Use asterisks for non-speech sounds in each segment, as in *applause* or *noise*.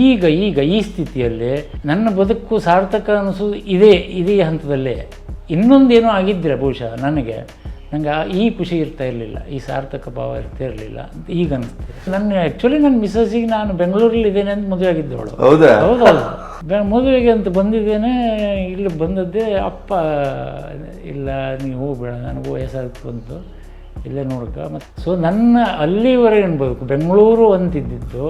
ಈಗ ಈಗ ಈ ಸ್ಥಿತಿಯಲ್ಲಿ ನನ್ನ ಬದುಕು ಸಾರ್ಥಕ ಅನಿಸೋದು ಇದೇ ಇದೇ ಹಂತದಲ್ಲೇ. ಇನ್ನೊಂದೇನೋ ಆಗಿದ್ದರೆ ಬಹುಶಃ ನನಗೆ. ನನಗೆ ಈ ಖುಷಿ ಇರ್ತಾ ಇರಲಿಲ್ಲ ಈ ಸಾರ್ಥಕ ಭಾವ ಇರ್ತಾ ಇರಲಿಲ್ಲ ಅಂತ ಈಗ ಅನಿಸ್ತದೆ ನನ್ನ ಆ್ಯಕ್ಚುಲಿ ನನ್ನ ಮಿಸ್ಸಸ್ಸಿಗೆ ನಾನು ಬೆಂಗಳೂರಲ್ಲಿ ಇದ್ದೇನೆ ಅಂತ ಮದುವೆ ಆಗಿದ್ದವಳು. ಹೌದಾ? ಹೌದೌದು ಮದುವೆಗೆ ಅಂತ ಬಂದಿದ್ದೇನೆ ಇಲ್ಲಿ ಬಂದದ್ದೇ ಅಪ್ಪ ಇಲ್ಲ ನೀವು ಹೋಗ್ಬೇಡ ನನಗೂ ವಯಸ್ಸಾಗ್ತು ಬಂತು ಇಲ್ಲೇ ನೋಡ್ಕ. ಮತ್ತು ಸೊ ನನ್ನ ಅಲ್ಲಿವರೆಗೆ ಬದುಕು ಬೆಂಗಳೂರು ಅಂತಿದ್ದಿತ್ತು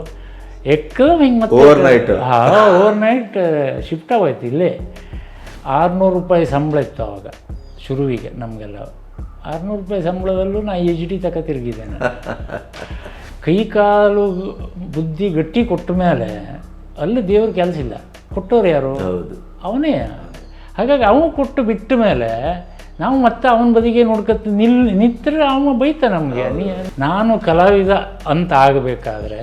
ಎಕ್ಕದಮ್ ಹಿಂಗೆ ಮತ್ತೆ? ನೈಟ್ ಹಾಂ ಓವರ್ ನೈಟ್ ಶಿಫ್ಟ್ ಆಗೋಯ್ತು ಇಲ್ಲೇ. ಆರುನೂರು ರೂಪಾಯಿ ಸಂಬಳ ಇತ್ತು ಅವಾಗ ಶುರುವಿಗೆ ನಮಗೆಲ್ಲ. ಆರುನೂರು ರೂಪಾಯಿ ಸಂಬಳದಲ್ಲೂ ನಾ ಎಚ್ ಡಿ ತಕ ತಿರುಗಿದ್ದೇನೆ *laughs* ಕೈ ಕಾಲು ಬುದ್ಧಿ ಗಟ್ಟಿ ಕೊಟ್ಟ ಮೇಲೆ ಅಲ್ಲಿ ದೇವ್ರ ಕೆಲಸ ಇಲ್ಲ. ಕೊಟ್ಟವ್ರು ಯಾರು? ಹೌದು. ಅವನೇ. ಹಾಗಾಗಿ ಅವನು ಕೊಟ್ಟು ಬಿಟ್ಟ ಮೇಲೆ ನಾವು ಮತ್ತೆ ಅವನ ಬದಿಗೆ ನೋಡ್ಕೊತ ನಿಲ್ ನಿಂತರೆ ಅವನು ಬೈತ ನಮಗೆ. ನೀ ನಾನು ಕಲಾವಿದ ಅಂತ ಆಗಬೇಕಾದ್ರೆ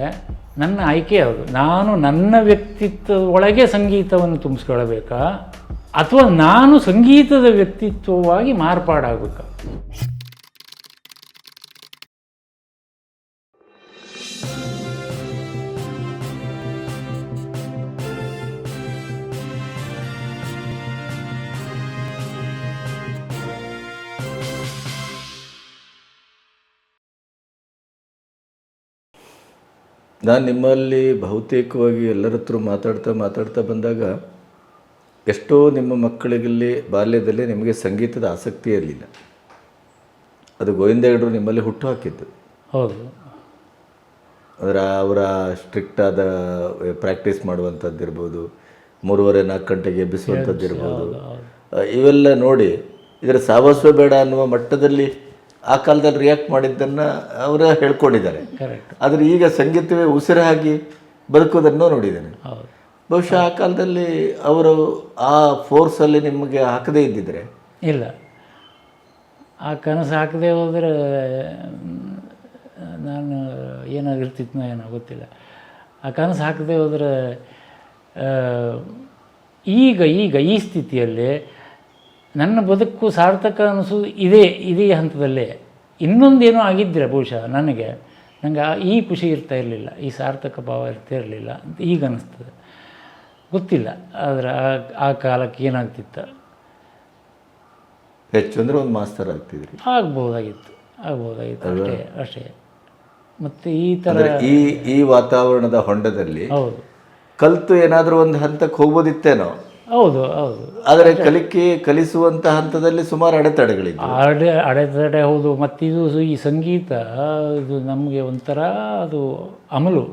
ನನ್ನ ಆಯ್ಕೆ ಯಾವುದು? ನಾನು ನನ್ನ ವ್ಯಕ್ತಿತ್ವ ಒಳಗೆ ಸಂಗೀತವನ್ನು ತುಂಬಿಸ್ಕೊಳ್ಬೇಕಾ? ಅಥವಾ ನಾನು ಸಂಗೀತದ ವ್ಯಕ್ತಿತ್ವವಾಗಿ ಮಾರ್ಪಾಡಾಗಬೇಕಾ? ನಾನು ನಿಮ್ಮಲ್ಲಿ ಬಹುತೇಕವಾಗಿ ಎಲ್ಲರ ಹತ್ರ ಮಾತಾಡ್ತಾ ಮಾತಾಡ್ತಾ ಬಂದಾಗ ಎಷ್ಟೋ ನಿಮ್ಮ ಮಕ್ಕಳಿಗಲ್ಲಿ ಬಾಲ್ಯದಲ್ಲಿ ನಿಮಗೆ ಸಂಗೀತದ ಆಸಕ್ತಿ ಇರಲಿಲ್ಲ. ಅದು ಗೋವಿಂದ ಹೆಗಡರು ನಿಮ್ಮಲ್ಲಿ ಹುಟ್ಟು ಹಾಕಿದ್ದು. ಹೌದು. ಅದರ ಅವರ ಸ್ಟ್ರಿಕ್ಟ್ ಆದ ಪ್ರಾಕ್ಟೀಸ್ ಮಾಡುವಂಥದ್ದು ಇರ್ಬೋದು ಮೂರುವರೆ ನಾಲ್ಕು ಗಂಟೆಗೆ ಎಬ್ಬಿಸುವಂಥದ್ದು ಇರ್ಬೋದು. ಇವೆಲ್ಲ ನೋಡಿ ಇದರ ಸಾವಸ್ವ ಬೇಡ ಅನ್ನುವ ಮಟ್ಟದಲ್ಲಿ ಆ ಕಾಲದಲ್ಲಿ ರಿಯಾಕ್ಟ್ ಮಾಡಿದ್ದನ್ನು ಅವರು ಹೇಳ್ಕೊಂಡಿದ್ದಾರೆ. ಕರೆಕ್ಟ್ ಆದರೆ ಈಗ ಸಂಗೀತವೇ ಉಸಿರಾಗಿ ಬದುಕೋದನ್ನು ನೋಡಿದ್ದೇನೆ. ಹೌದು. ಬಹುಶಃ ಆ ಕಾಲದಲ್ಲಿ ಅವರು ಆ ಫೋರ್ಸಲ್ಲಿ ನಿಮಗೆ ಹಾಕದೇ ಇದ್ದಿದ್ರೆ? ಇಲ್ಲ. ಆ ಕನಸು ಹಾಕದೇ ಹೋದರೆ ನಾನು ಏನಾಗಿರ್ತಿತ್ತು ಏನೋ ಗೊತ್ತಿಲ್ಲ. ಆ ಕನಸು ಹಾಕದೇ ಹೋದರೆ ಈಗ ಈಗ ಈ ಸ್ಥಿತಿಯಲ್ಲಿ ನನ್ನ ಬದುಕು ಸಾರ್ಥಕ ಅನಿಸೋದು ಇದೇ ಇದೇ ಹಂತದಲ್ಲೇ. ಇನ್ನೊಂದೇನೋ ಆಗಿದ್ದರೆ ಬಹುಶಃ ನನಗೆ. ನನಗೆ ಆ- ಈ ಖುಷಿ ಇರ್ತಾ ಇರಲಿಲ್ಲ ಈ ಸಾರ್ಥಕ ಭಾವ ಇರ್ತಾ ಇರಲಿಲ್ಲ ಅಂತ ಈಗ ಅನ್ನಿಸ್ತದೆ ಗೊತ್ತಿಲ್ಲ ಆದರೆ ಆ- ಆ ಕಾಲಕ್ಕೆ ಏನಾಗ್ತಿತ್ತು? ಹೆಚ್ಚು ಅಂದರೆ ಒಂದು ಮಾಸ್ತರ್ ಆಗ್ತಿದ್ರಿ. ಆಗ್ಬೋದಾಗಿತ್ತು ಆಗ್ಬೋದಾಗಿತ್ತು ಅಷ್ಟೇ ಅಷ್ಟೇ. ಮತ್ತು ಈ ಥರ ಈ ಈ ವಾತಾವರಣದ ಹೊಂಡದಲ್ಲಿ ಹೌದು. ಕಲಿತು ಏನಾದರೂ ಒಂದು ಹಂತಕ್ಕೆ ಹೋಗ್ಬೋದಿತ್ತೇನೋ? ಹೌದು ಹೌದು. ಆದರೆ ಕಲಿಕೆ ಕಲಿಸುವಂಥ ಹಂತದಲ್ಲಿ ಸುಮಾರು ಅಡೆತಡೆಗಳಿದೆ ಅಡೆ ಅಡೆತಡೆ ಹೌದು ಮತ್ತಿದು ಇದು ಈ ಸಂಗೀತ ಇದು ನಮಗೆ ಒಂಥರ ಅದು ಅಮಲು.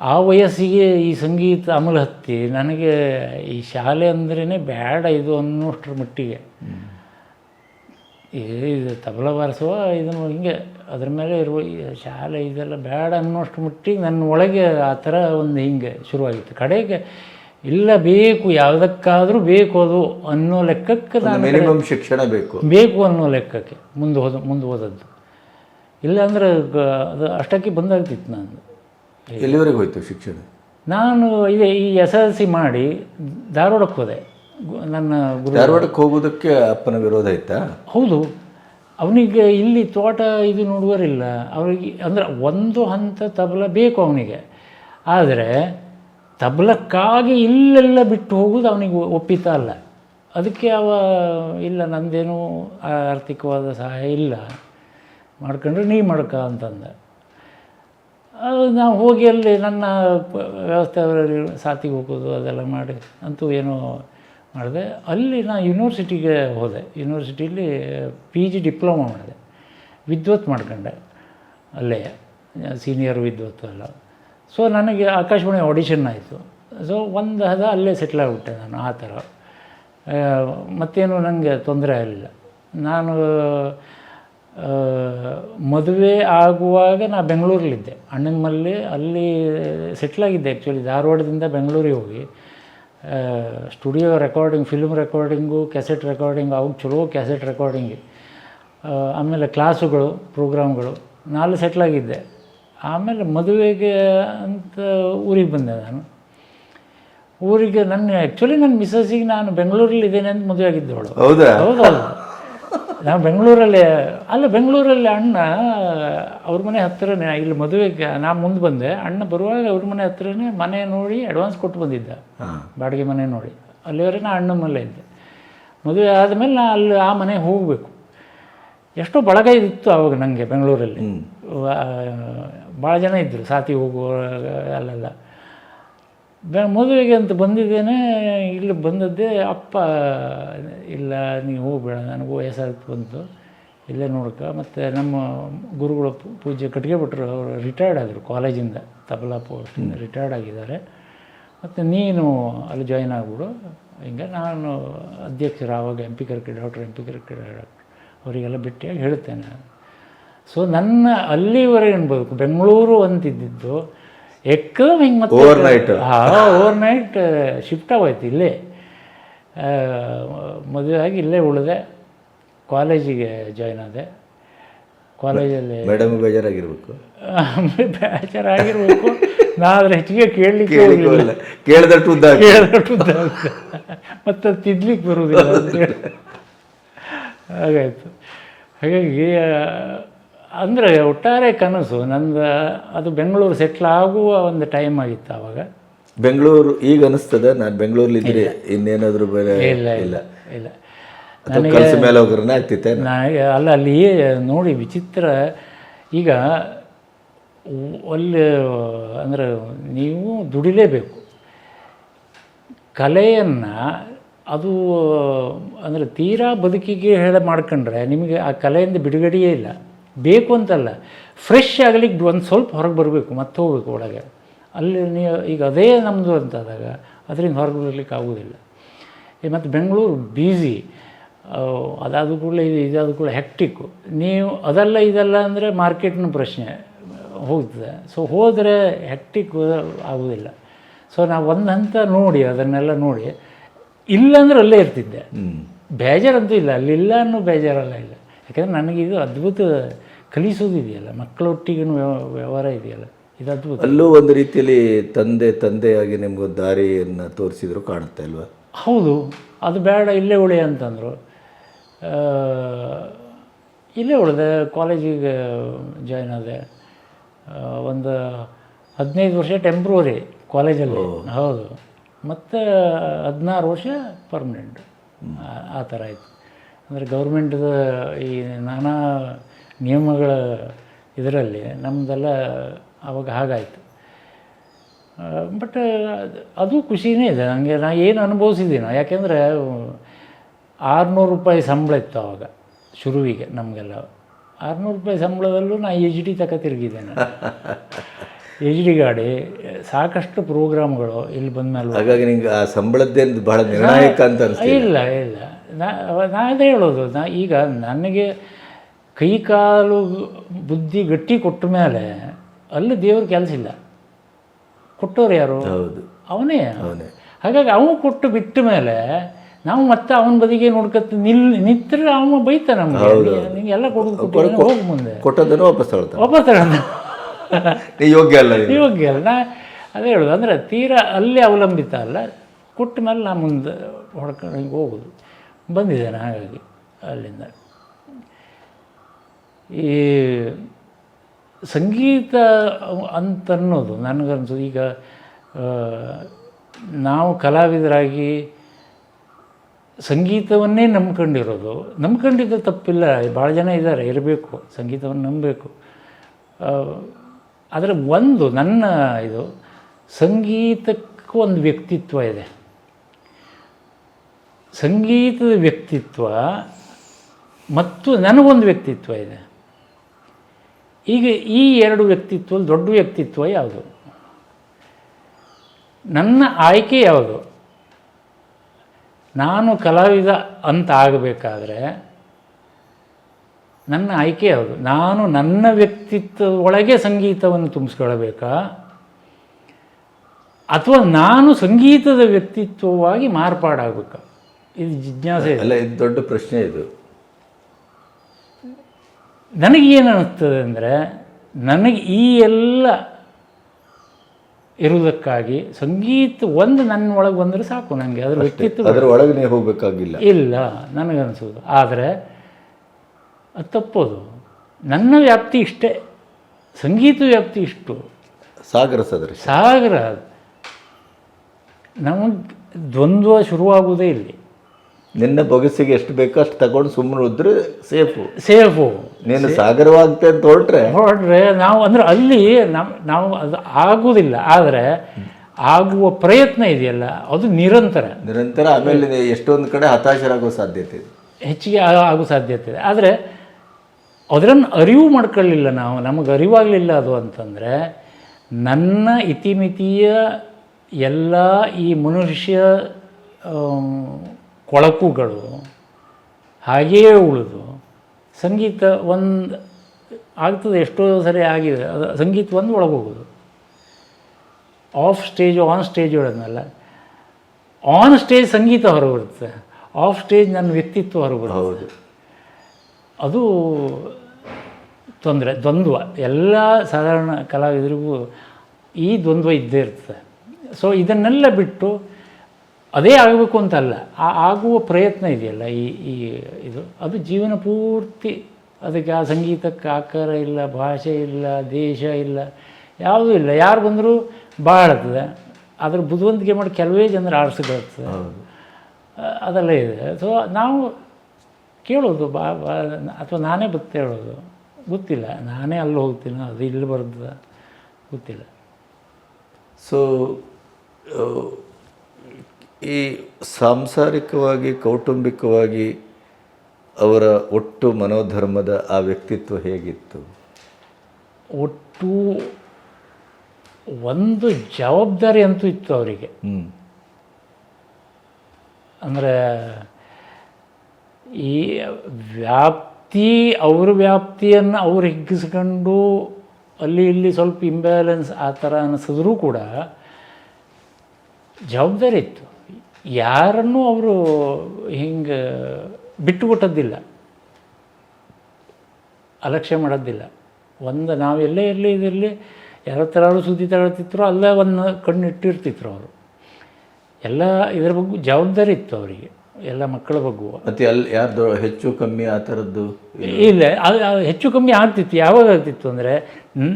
ಆ ವಯಸ್ಸಿಗೆ ಈ ಸಂಗೀತ ಅಮಲು ಹತ್ತಿ ನನಗೆ ಈ ಶಾಲೆ ಅಂದ್ರೇ ಬೇಡ ಇದು ಅನ್ನೋಷ್ಟ್ರ ಮಟ್ಟಿಗೆ. ಇದು ತಬಲ ಬಾರಿಸುವ ಇದನ್ನು ಹಿಂಗೆ ಅದ್ರ ಮೇಲೆ ಇರುವ ಈ ಶಾಲೆ ಇದೆಲ್ಲ ಬೇಡ ಅನ್ನೋಷ್ಟು ಮಟ್ಟಿಗೆ ನನ್ನ ಒಳಗೆ ಆ ಥರ ಒಂದು ಹಿಂಗೆ ಶುರುವಾಗಿತ್ತು. ಕಡೆಗೆ ಇಲ್ಲ ಬೇಕು ಯಾವುದಕ್ಕಾದರೂ ಬೇಕು ಅದು ಅನ್ನೋ ಲೆಕ್ಕಕ್ಕೆ ನಾನು ಮಿನಿಮಮ್ ಶಿಕ್ಷಣ ಬೇಕು. ಬೇಕು ಅನ್ನೋ ಲೆಕ್ಕಕ್ಕೆ ಮುಂದೆ ಹೋದ ಮುಂದೆ ಹೋದದ್ದು. ಇಲ್ಲಾಂದ್ರೆ ಗ- ಅದು ಅಷ್ಟಕ್ಕೆ ಬಂದಾಗ್ತಿತ್ತು ನಾನು ಎಲ್ಲಿವರೆಗೆ ಹೋಯ್ತು ಶಿಕ್ಷಣ? ನಾನು ಇದೇ ಈ ಎಸ್ ಎಲ್ ಸಿ ಮಾಡಿ ಧಾರವಾಡಕ್ಕೆ ಹೋದೆ. ನನ್ನ ಗುರು ಧಾರವಾಡಕ್ಕೆ ಹೋಗೋದಕ್ಕೆ ಅಪ್ಪನ ವಿರೋಧ ಇತ್ತಾ? ಹೌದು. ಅವನಿಗೆ ಇಲ್ಲಿ ತೋಟ ಇದು ನೋಡುವರಿಲ್ಲ ಅವರಿಗೆ ಅಂದರೆ ಒಂದು ಹಂತ ತಬಲ ಬೇಕು ಅವನಿಗೆ. ಆದರೆ ತಬಲಕ್ಕಾಗಿ ಇಲ್ಲೆಲ್ಲ ಬಿಟ್ಟು ಹೋಗೋದು ಅವನಿಗೆ ಒಪ್ಪಿತ ಅಲ್ಲ. ಅದಕ್ಕೆ ಅವ, ಇಲ್ಲ, ನಂದೇನು ಆರ್ಥಿಕವಾದ ಸಹಾಯ ಇಲ್ಲ. ಮಾಡ್ಕೊಂಡ್ರೆ ನೀ ಮಾಡ್ಕ ಅಂತಂದ. ನಾವು ಹೋಗಿ ಅಲ್ಲಿ ನನ್ನ ವ್ಯವಸ್ಥೆ ಅವರಲ್ಲಿ ಸಾತಿಗೆ ಹೋಗೋದು, ಅದೆಲ್ಲ ಮಾಡಿ, ಅಂತೂ ಏನೋ ಮಾಡಿದೆ. ಅಲ್ಲಿ ನಾನು ಯೂನಿವರ್ಸಿಟಿಗೆ ಹೋದೆ. ಯೂನಿವರ್ಸಿಟಿಯಲ್ಲಿ ಪಿ ಜಿ ಡಿಪ್ಲೊಮಾ ಮಾಡಿದೆ. ವಿದ್ವತ್ ಮಾಡ್ಕೊಂಡೆ. ಅಲ್ಲೇ, ಸೀನಿಯರ್ ವಿದ್ವತ್ತು ಎಲ್ಲ. ಸೊ ನನಗೆ ಆಕಾಶವಾಣಿ ಆಡಿಷನ್ ಆಯಿತು. ಸೊ ಒಂದು ಹದ ಅಲ್ಲೇ ಸೆಟ್ಲ್ ಆಗಿಬಿಟ್ಟೆ ನಾನು, ಆ ಥರ. ಮತ್ತೇನು ನನಗೆ ತೊಂದರೆ ಆಗಲಿಲ್ಲ. ನಾನು ಮದುವೆ ಆಗುವಾಗ ನಾನು ಬೆಂಗಳೂರಲ್ಲಿದ್ದೆ. ಅಣ್ಣನ ಮಲ್ಲಿ ಅಲ್ಲಿ ಸೆಟ್ಲಾಗಿದ್ದೆ ಆ್ಯಕ್ಚುಲಿ ಧಾರವಾಡದಿಂದ ಬೆಂಗಳೂರಿಗೆ ಹೋಗಿ. Studio recording film recording cassette recording ಅವಾಗ ಚಲೋ ಕ್ಯಾಸೆಟ್ ರೆಕಾರ್ಡಿಂಗ್ ಆಮೇಲೆ ಕ್ಲಾಸುಗಳು ಪ್ರೋಗ್ರಾಮ್ಗಳು ನಾಲ್ಕು ಸೆಟ್ಲಾಗಿದ್ದೆ ಆಮೇಲೆ ಮದುವೆಗೆ ಅಂತ ಊರಿಗೆ ಬಂದೆ ನಾನು. ಊರಿಗೆ ನನ್ನ ಆ್ಯಕ್ಚುಲಿ ನನ್ನ ಮಿಸ್ಸಸ್ಸಿಗೆ ನಾನು ಬೆಂಗಳೂರಲ್ಲಿ ಇದ್ದೇನೆ ಅಂತ ಮದುವೆ ಆಗಿದ್ದವಳು ಹೌದಾ? ಹೌದೌದು ನಾನು ಬೆಂಗಳೂರಲ್ಲಿ ಅಲ್ಲ ಬೆಂಗಳೂರಲ್ಲಿ ಅಣ್ಣ ಅವ್ರ ಮನೆ ಹತ್ತಿರನೇ ಇಲ್ಲಿ ಮದುವೆಗೆ ನಾ ಮುಂದೆ ಬಂದೆ. ಅಣ್ಣ ಬರುವಾಗ ಅವ್ರ ಮನೆ ಹತ್ತಿರನೇ ಮನೆ ನೋಡಿ ಅಡ್ವಾನ್ಸ್ ಕೊಟ್ಟು ಬಂದಿದ್ದ. ಬಾಡಿಗೆ ಮನೆ ನೋಡಿ. ಅಲ್ಲಿವರೆಗೆ ನಾ ಅಣ್ಣ ಮನೆಯಲ್ಲೇ ಇದ್ದೆ. ಮದುವೆ ಆದಮೇಲೆ ನಾ ಅಲ್ಲಿ ಆ ಮನೆಗೆ ಹೋಗಬೇಕು. ಎಷ್ಟೋ ಬಳಗ ಇತ್ತು ಆವಾಗ ನನಗೆ ಬೆಂಗಳೂರಲ್ಲಿ. ಭಾಳ ಜನ ಇದ್ದರು ಸಾತಿ ಹೋಗುವ ಅಲ್ಲೆಲ್ಲ. ಬೆ ಮದುವೆಗೆ ಅಂತ ಬಂದಿದ್ದೇನೆ ಇಲ್ಲಿ ಬಂದದ್ದೇ ಅಪ್ಪ ಇಲ್ಲ ನೀವು ಹೋಗಬೇಡ ನನಗೂ ವಯಸ್ಸಾಗ್ತು ಬಂತು ಇಲ್ಲೇ ನೋಡ್ಕ ಮತ್ತು ನಮ್ಮ ಗುರುಗಳ ಪೂಜೆ ಕಟ್ಟಿಗೆ ಬಿಟ್ಟರು ಅವರು ರಿಟೈರ್ಡ್ ಆದರು ಕಾಲೇಜಿಂದ ತಬಲಾ ಪೋಸ್ಟಿಂದ ರಿಟೈರ್ಡ್ ಆಗಿದ್ದಾರೆ. ಮತ್ತು ನೀನು ಅಲ್ಲಿ ಜಾಯ್ನ್ ಆಗ್ಬಿಡು. ಹಿಂಗೆ ನಾನು ಅಧ್ಯಕ್ಷರು ಆವಾಗ M P Karki doctor M P Karki ಅವರಿಗೆಲ್ಲ ಭೇಟಿಯಾಗಿ ಹೇಳ್ತೇನೆ ಸೊ ನನ್ನ ಅಲ್ಲಿವರೆಗೆ ಬದುಕು ಬೆಂಗಳೂರು ಅಂತಿದ್ದಿದ್ದು ಎಕ್ಕದಮ್ ಹಿಂಗೆ ಮತ್ತೆ ಓವರ್ ಹಾಂ ಓವರ್ ನೈಟ್ ಶಿಫ್ಟ್ ಆಗೋಯ್ತು ಇಲ್ಲೇ. ಮದುವೆ ಆಗಿ ಇಲ್ಲೇ ಉಳಿದೆ. ಕಾಲೇಜಿಗೆ ಜಾಯ್ನ್ ಆದೆ. ಕಾಲೇಜಲ್ಲಿ ಮೇಡಮ್ ಬೇಜಾರಾಗಿರ್ಬೇಕು. ಬೇಜಾರಾಗಿರ್ಬೇಕು. ಆಗಿರ್ಬೇಕು ನಾ ಅದ್ರ ಹೆಚ್ಚಿಗೆ ಕೇಳಲಿಕ್ಕೆ ಕೇಳಿದಷ್ಟು. ಕೇಳಿದಷ್ಟು ಮತ್ತೆ ಅದು ತಿದ್ಲಿಕ್ಕೆ ಬರುವುದಿಲ್ಲ. ಹಾಗಾಯಿತು. ಹಾಗಾಗಿ ಅಂದರೆ ಒಟ್ಟಾರೆ ಕನಸು. ನಂದು ಅದು ಬೆಂಗಳೂರು ಸೆಟ್ಲ್ ಆಗುವ ಒಂದು ಟೈಮ್ ಆಗಿತ್ತು ಆವಾಗ ಬೆಂಗಳೂರು ಈಗ ಅನಿಸ್ತದೆ? ನಾನು ಬೆಂಗಳೂರಲ್ಲಿ ಇದ್ರೆ ಇನ್ನೇನಾದರೂ ಬೇರೆ ಇಲ್ಲ ಇಲ್ಲ ಇಲ್ಲ. ನನಗೆ ಮೇಲೆ ಹೋಗ್ರನ್ನ ಆಗ್ತಿತ್ತೆ? ನನಗೆ ಅಲ್ಲ ಅಲ್ಲಿ ನೋಡಿ ವಿಚಿತ್ರ. ಈಗ ಅಲ್ಲಿ ಅಂದರೆ ನೀವು ದುಡಿಲೇಬೇಕು. ಕಲೆಯನ್ನು ಅದು, ಅಂದರೆ ತೀರಾ ಬದುಕಿಗೆ ಹೇಳ ಮಾಡ್ಕೊಂಡ್ರೆ ನಿಮಗೆ ಆ ಕಲೆಯಿಂದ ಬಿಡುಗಡೆಯೇ ಇಲ್ಲ. ಬೇಕು ಅಂತಲ್ಲ. ಫ್ರೆಶ್ ಆಗಲಿಕ್ಕೆ ಒಂದು ಸ್ವಲ್ಪ ಹೊರಗೆ ಬರಬೇಕು ಮತ್ತೆ ಹೋಗ್ಬೇಕು ಒಳಗೆ. ಅಲ್ಲಿ ನೀವು ಈಗ ಅದೇ ನಮ್ಮದು ಅಂತಾದಾಗ ಅದರಿಂದ ಹೊರಗೆ ಬರಲಿಕ್ಕೆ ಆಗೋದಿಲ್ಲ. ಮತ್ತು ಬೆಂಗಳೂರು ಬ್ಯೂಸಿ ಅದಾದ ಕೂಡಲೇ ಇದು, ಇದಾದ ಕೂಡಲೇ ಹೆಕ್ಟಿಕ್ಕು ನೀವು ಅದಲ್ಲ ಇದಲ್ಲ ಅಂದರೆ ಮಾರ್ಕೆಟ್ನ ಪ್ರಶ್ನೆ ಹೋಗ್ತದೆ. ಸೊ ಹೋದರೆ ಹೆಕ್ಟಿಕ್ ಆಗೋದಿಲ್ಲ. ಸೊ ನಾವು ಒಂದು ಹಂತ ನೋಡಿ, ಅದನ್ನೆಲ್ಲ ನೋಡಿ. ಇಲ್ಲಂದ್ರೆ ಅಲ್ಲೇ ಇರ್ತಿದ್ದೆ. ಬೇಜಾರಂತೂ ಇಲ್ಲ ಅಲ್ಲಿಲ್ಲ ಅನ್ನೋ ಬೇಜಾರಲ್ಲ ಇಲ್ಲ. ಯಾಕಂದರೆ ನನಗಿದು ಅದ್ಭುತ ಅದ್ಭುತ ಕಲಿಸೋದಿದೆಯಲ್ಲ ಮಕ್ಕಳೊಟ್ಟಿಗೂ ವ್ಯವ- ವ್ಯವಹಾರ ಇದೆಯಲ್ಲ ಇದು ಅದ್ಭುತ. ಅಲ್ಲೂ ಒಂದು ರೀತಿಯಲ್ಲಿ ತಂದೆ ತಂದೆಯಾಗಿ ನಿಮ್ಗೆ ದಾರಿಯನ್ನು ತೋರಿಸಿದ್ರು ಕಾಣುತ್ತೆ ಅಲ್ವಾ? ಹೌದು ಅದು ಬೇಡ ಇಲ್ಲೇ ಉಳಿ ಅಂತಂದರು. ಇಲ್ಲೇ ಉಳಿದೆ ಕಾಲೇಜಿಗೆ ಜಾಯ್ನ್ ಆದೆ. ಒಂದು ಹದಿನೈದು ವರ್ಷ ಟೆಂಪ್ರವರಿ ಕಾಲೇಜಲ್ಲಿ. ಹೌದು. ಮತ್ತು ಹದಿನಾರು ವರ್ಷ ಪರ್ಮನೆಂಟ್ ಆ ಥರ ಆಯಿತು. ಅಂದರೆ ಗೌರ್ಮೆಂಟ್ದ ಈ ನಾನಾ ನಿಯಮಗಳ ಇದರಲ್ಲಿ ನಮ್ಮದೆಲ್ಲ ಆವಾಗ ಹಾಗಾಯಿತು. ಬಟ್ ಅದು ಖುಷಿನೇ ಇದೆ. ನನಗೆ ನಾನು ಏನು ಅನುಭವಿಸಿದ್ದೀನೋ ಯಾಕೆಂದರೆ ಆರುನೂರು ರೂಪಾಯಿ ಸಂಬಳ ಇತ್ತು ಆವಾಗ ಶುರುವಿಗೆ ನಮಗೆಲ್ಲ. ಆರುನೂರು ರೂಪಾಯಿ ಸಂಬಳದಲ್ಲೂ ನಾನು ಎಚ್ ಡಿ ತಕ ತಿರುಗಿದ್ದೇನೆ. *laughs* ಎಚ್ ಡಿ ಗಾಡಿ ಸಾಕಷ್ಟು ಪ್ರೋಗ್ರಾಮ್ಗಳು ಇಲ್ಲಿ ಬಂದಮೇಲೆ ಹಾಗಾಗಿ ನಿಂಗೆ ಆ ಸಂಬಳದ್ದೇನು ಬಹಳ ನಿರ್ಣಾಯಕ ಅಂತ ಇಲ್ಲ ಇಲ್ಲ. ನಾ ನಾ ಅದೇ ಹೇಳೋದು ನಾ ಈಗ ನನಗೆ ಕೈ ಕಾಲು ಬುದ್ಧಿ ಗಟ್ಟಿ ಕೊಟ್ಟ ಮೇಲೆ ಅಲ್ಲಿ ದೇವ್ರ ಕೆಲಸ ಇಲ್ಲ. ಕೊಟ್ಟವ್ರು ಯಾರು? ಹೌದು. ಅವನೇ. ಅವನೇ. ಹಾಗಾಗಿ ಅವನು ಕೊಟ್ಟು ಬಿಟ್ಟ ಮೇಲೆ ನಾವು ಮತ್ತೆ ಅವನ ಬದಿಗೆ ನೋಡ್ಕತ್ತ ನಿಲ್ ನಿಂತರೆ ಅವನು ಬೈತ ನಮಗೆ. ನಿಂಗೆ ಎಲ್ಲ ಹೋಗಿ ಮುಂದೆ. ಕೊಟ್ಟದನ್ನು ವಾಪಸ್ ತಗೊಳ್ತಾರೆ ವಾಪಸ್ ತಗೊಂಡ *laughs* ಯೋಗ್ಯ ಅಲ್ಲ. ಯೋಗ್ಯ ಅಲ್ಲ. ನಾ ಅದೇ ಹೇಳೋದು, ಅಂದರೆ ತೀರಾ ಅಲ್ಲಿ ಅವಲಂಬಿತ ಅಲ್ಲ. ಕೊಟ್ಟ ಮೇಲೆ ನಾ ಮುಂದೆ ಹೊಡ್ಕೊಂಡು ಹಿಂಗೆ ಹೋಗೋದು. ಬಂದಿದ್ದೇನೆ ಹಾಗಾಗಿ ಅಲ್ಲಿಂದ. ಈ ಸಂಗೀತ ಅಂತನ್ನೋದು ನನಗನ್ಸೋದು. ಈಗ ನಾವು ಕಲಾವಿದರಾಗಿ ಸಂಗೀತವನ್ನೇ ನಂಬ್ಕೊಂಡಿರೋದು. ನಂಬ್ಕೊಂಡಿದ್ದು ತಪ್ಪಿಲ್ಲ. ಭಾಳ ಜನ ಇದ್ದಾರೆ, ಇರಬೇಕು. ಸಂಗೀತವನ್ನು ನಂಬಬೇಕು. ಆದರೆ ಒಂದು ನನ್ನ ಇದು ಸಂಗೀತಕ್ಕೂ ಒಂದು ವ್ಯಕ್ತಿತ್ವ ಇದೆ. ಸಂಗೀತದ ವ್ಯಕ್ತಿತ್ವ ಮತ್ತು ನನಗೊಂದು ವ್ಯಕ್ತಿತ್ವ ಇದೆ. ಈಗ ಈ ಎರಡು ವ್ಯಕ್ತಿತ್ವ ದೊಡ್ಡ ವ್ಯಕ್ತಿತ್ವ ಯಾವುದು? ನನ್ನ ಆಯ್ಕೆ ಯಾವುದು? ನಾನು ಕಲಾವಿದ ಅಂತ ಆಗಬೇಕಾದ್ರೆ ನನ್ನ ಆಯ್ಕೆ ಯಾವುದು? ನಾನು ನನ್ನ ವ್ಯಕ್ತಿತ್ವದ ಒಳಗೆ ಸಂಗೀತವನ್ನು ತುಂಬಿಸ್ಕೊಳ್ಬೇಕಾ? ಅಥವಾ ನಾನು ಸಂಗೀತದ ವ್ಯಕ್ತಿತ್ವವಾಗಿ ಮಾರ್ಪಾಡಾಗಬೇಕಾ? ಇದು ಜಿಜ್ಞಾಸೆ. ಅಲ್ಲ ಇದು ದೊಡ್ಡ ಪ್ರಶ್ನೆ ಇದು. ನನಗೇನು ಅನ್ನಿಸ್ತದೆ ಅಂದರೆ ನನಗೆ ಈ ಎಲ್ಲ ಇರುವುದಕ್ಕಾಗಿ ಸಂಗೀತ ಒಂದು ನನ್ನ ಒಳಗೆ ಬಂದರೆ ಸಾಕು ನನಗೆ ಅದರ ವ್ಯಕ್ತಿತ್ವ ಅದರ ಒಳಗೆ ಹೋಗಬೇಕಾಗಿಲ್ಲ ಹೋಗ್ಬೇಕಾಗಿಲ್ಲ. ಇಲ್ಲ ನನಗನ್ಸೋದು ಆದರೆ ಅದು ತಪ್ಪೋದು. ನನ್ನ ವ್ಯಾಪ್ತಿ ಇಷ್ಟೇ ಸಂಗೀತ ವ್ಯಾಪ್ತಿ ಇಷ್ಟು. ಸಾಗರ ಸದರಿ ಸಾಗರ ನಮಗೆ ದ್ವಂದ್ವ ಶುರುವಾಗುವುದೇ ಇಲ್ಲಿ. ನಿನ್ನ ಬೊಗಸಿಗೆ ಎಷ್ಟು ಬೇಕೋ ಅಷ್ಟು ತಗೊಂಡು ಸುಮ್ಮನೆ ಉದ್ರೆ ಸೇಫು ಸೇಫು ನೀನು ಸಾಗರವಾಗ್ತೆ ಅಂತ ಹೊರಟ್ರೆ? ಹೊರಟ್ರೆ ನಾವು ಅಂದ್ರೆ ಅಲ್ಲಿ ನಮ್ಮ ನಾವು ಅದು ಆಗುವುದಿಲ್ಲ ಆದರೆ ಆಗುವ ಪ್ರಯತ್ನ ಇದೆಯಲ್ಲ ಅದು ನಿರಂತರ. ನಿರಂತರ ಆಮೇಲೆ ಎಷ್ಟೊಂದು ಕಡೆ ಹತಾಶರಾಗೋ ಸಾಧ್ಯತೆ ಇದೆ. ಹೆಚ್ಚಿಗೆ ಆಗೋ ಸಾಧ್ಯತೆ ಇದೆ. ಆದರೆ ಅದರನ್ನು ಅರಿವು ಮಾಡ್ಕೊಳ್ಳಿಲ್ಲ ನಾವು. ನಮಗೆ ಅರಿವಾಗಲಿಲ್ಲ ಅದು ಅಂತಂದರೆ ನನ್ನ ಇತಿಮಿತಿಯ ಎಲ್ಲ ಈ ಮನುಷ್ಯ ಕೊಳಕುಗಳು ಹಾಗೆಯೇ ಉಳಿದು ಸಂಗೀತ ಒಂದು ಆಗ್ತದೆ ಎಷ್ಟೋ ಸರಿ ಆಗಿದೆ ಅದು ಸಂಗೀತ ಒಂದು ಒಳಗೋಗೋದು. ಆಫ್ ಸ್ಟೇಜ್ ಆನ್ ಸ್ಟೇಜ್ ಹೇಳೋದ್ನಲ್ಲ ಆನ್ ಸ್ಟೇಜ್ ಸಂಗೀತ ಹೊರಬರುತ್ತೆ ಆಫ್ ಸ್ಟೇಜ್ ನನ್ನ ವ್ಯಕ್ತಿತ್ವ ಹೊರಬರುತ್ತೆ ಹೌದು. ಅದು ತೊಂದರೆ ದ್ವಂದ್ವ ಎಲ್ಲ ಸಾಧಾರಣ ಕಲಾವಿದರಿಗೂ ಈ ದ್ವಂದ್ವ ಇದ್ದೇ ಇರ್ತದೆ. ಸೊ ಇದನ್ನೆಲ್ಲ ಬಿಟ್ಟು ಅದೇ ಆಗಬೇಕು ಅಂತಲ್ಲ ಆ ಆಗುವ ಪ್ರಯತ್ನ ಇದೆಯಲ್ಲ ಈ ಈ ಇದು? ಅದು ಜೀವನ ಪೂರ್ತಿ ಅದಕ್ಕೆ ಆ ಸಂಗೀತಕ್ಕೆ ಆಕಾರ ಇಲ್ಲ ಭಾಷೆ ಇಲ್ಲ ದೇಶ ಇಲ್ಲ ಯಾವುದೂ ಇಲ್ಲ. ಯಾರು ಬಂದರೂ ಬಾಳ್ತದೆ ಅದ್ರ ಬುದ್ಧಿವಂತಿಕೆ ಮಾಡಿ ಕೆಲವೇ ಜನರು ಆರಿಸ್ಕೊಳ್ತದೆ. ಅದೆಲ್ಲ ಇದೆ. ಸೊ ನಾವು ಕೇಳೋದು ಬಾ ಬಾ ಅಥವಾ ನಾನೇ ಬತ್ತೆ ಹೇಳೋದು. ಗೊತ್ತಿಲ್ಲ. ನಾನೇ ಅಲ್ಲಿ ಹೋಗ್ತೀನಿ. ಅದು ಇಲ್ಲಿ ಬರ್ತದ ಗೊತ್ತಿಲ್ಲ. ಸೊ ಈ ಸಾಂಸಾರಿಕವಾಗಿ ಕೌಟುಂಬಿಕವಾಗಿ ಅವರ ಒಟ್ಟು ಮನೋಧರ್ಮದ ಆ ವ್ಯಕ್ತಿತ್ವ ಹೇಗಿತ್ತು? ಒಟ್ಟು ಒಂದು ಜವಾಬ್ದಾರಿ ಅಂತೂ ಇತ್ತು ಅವರಿಗೆ. ಅಂದರೆ ಈ ವ್ಯಾಪ್ತಿ, ಅವ್ರ ವ್ಯಾಪ್ತಿಯನ್ನು ಅವ್ರು ಹಿಗ್ಗಿಸ್ಕೊಂಡು ಅಲ್ಲಿ ಇಲ್ಲಿ ಸ್ವಲ್ಪ ಇಂಬ್ಯಾಲೆನ್ಸ್ ಆ ಥರ ಅನ್ನಿಸಿದ್ರೂ ಕೂಡ ಜವಾಬ್ದಾರಿ ಇತ್ತು. ಯಾರನ್ನೂ ಅವರು ಹಿಂಗೆ ಬಿಟ್ಟು ಕೊಟ್ಟದ್ದಿಲ್ಲ ಅಲಕ್ಷ್ಯ ಮಾಡೋದಿಲ್ಲ. ಒಂದು ನಾವು ಎಲ್ಲೇ ಇರಲಿ, ಇದಿರಲಿ ಯಾರ ಹತ್ರ ಸುದ್ದಿ ತಗೊಳ್ತಿದ್ರು, ಅಲ್ಲೇ ಒಂದು ಕಣ್ಣು ಅವರು. ಎಲ್ಲ ಇದರ ಬಗ್ಗೆ ಜವಾಬ್ದಾರಿ ಇತ್ತು ಅವರಿಗೆ. ಎಲ್ಲ ಮಕ್ಕಳ ಬಗ್ಗೂ. ಮತ್ತೆ ಅಲ್ಲಿ ಯಾರ್ದು ಹೆಚ್ಚು ಕಮ್ಮಿ ಆ ಥರದ್ದು ಇಲ್ಲ ಅದು ಹೆಚ್ಚು ಕಮ್ಮಿ ಆಗ್ತಿತ್ತು. ಯಾವಾಗ ಆಗ್ತಿತ್ತು ಅಂದರೆ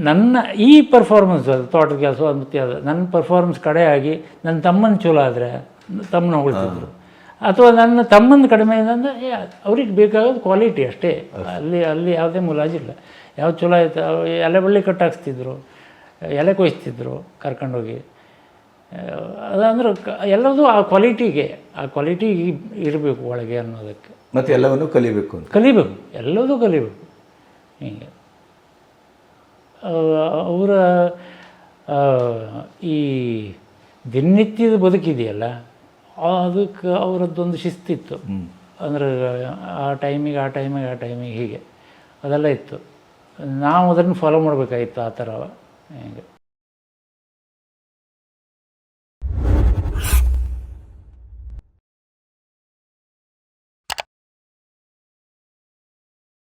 ನನ್ನ ಈ ಪರ್ಫಾರ್ಮೆನ್ಸ್ ಅದು ತೋಟದ ಕೆಲಸ ಮತ್ತೆ ಅದು ನನ್ನ ಪರ್ಫಾರ್ಮೆನ್ಸ್ ಕಡೆ ಆಗಿ ನನ್ನ ತಮ್ಮನ ಚಲೋ ಆದರೆ ತಮ್ಮನ ಹೊಳ್ತಿದ್ರು ಅಥವಾ ನನ್ನ ತಮ್ಮನ ಕಡಿಮೆ ಅಂದರೆ ಅವ್ರಿಗೆ ಬೇಕಾಗೋದು ಕ್ವಾಲಿಟಿ ಅಷ್ಟೇ. ಅಲ್ಲಿ ಅಲ್ಲಿ ಯಾವುದೇ ಮುಲಾಜಿಲ್ಲ ಯಾವ್ದು ಚಲೋ ಆಯ್ತು ಎಲೆ ಬಳ್ಳಿ ಕಟ್ಟಾಕ್ಸ್ತಿದ್ರು ಎಲೆ ಕೊಯ್ಸ್ತಿದ್ರು ಕರ್ಕೊಂಡೋಗಿ. ಅದಂದ್ರೆ ಕ- ಎಲ್ಲದೂ ಆ ಕ್ವಾಲಿಟಿಗೆ ಆ ಕ್ವಾಲಿಟಿ ಇರಬೇಕು ಒಳಗೆ ಅನ್ನೋದಕ್ಕೆ. ಮತ್ತೆ ಎಲ್ಲವನ್ನೂ ಕಲಿಬೇಕು ಅಂತ. ಕಲಿಬೇಕು ಎಲ್ಲದೂ ಕಲಿಬೇಕು. ಹಿಂಗೆ. ಅವರ ಈ ದಿನನಿತ್ಯದ ಬದುಕಿದೆಯಲ್ಲ ಅದಕ್ಕೆ ಅವರದ್ದೊಂದು ಶಿಸ್ತಿತ್ತು. ಅಂದರೆ ಆ ಟೈಮಿಗೆ ಆ ಟೈಮಿಗೆ ಆ ಟೈಮಿಗೆ ಹೀಗೆ. ಅದೆಲ್ಲ ಇತ್ತು. ನಾವು ಅದನ್ನು ಫಾಲೋ ಮಾಡಬೇಕಾಗಿತ್ತು ಆ ಥರ. ಹೀಗೆ.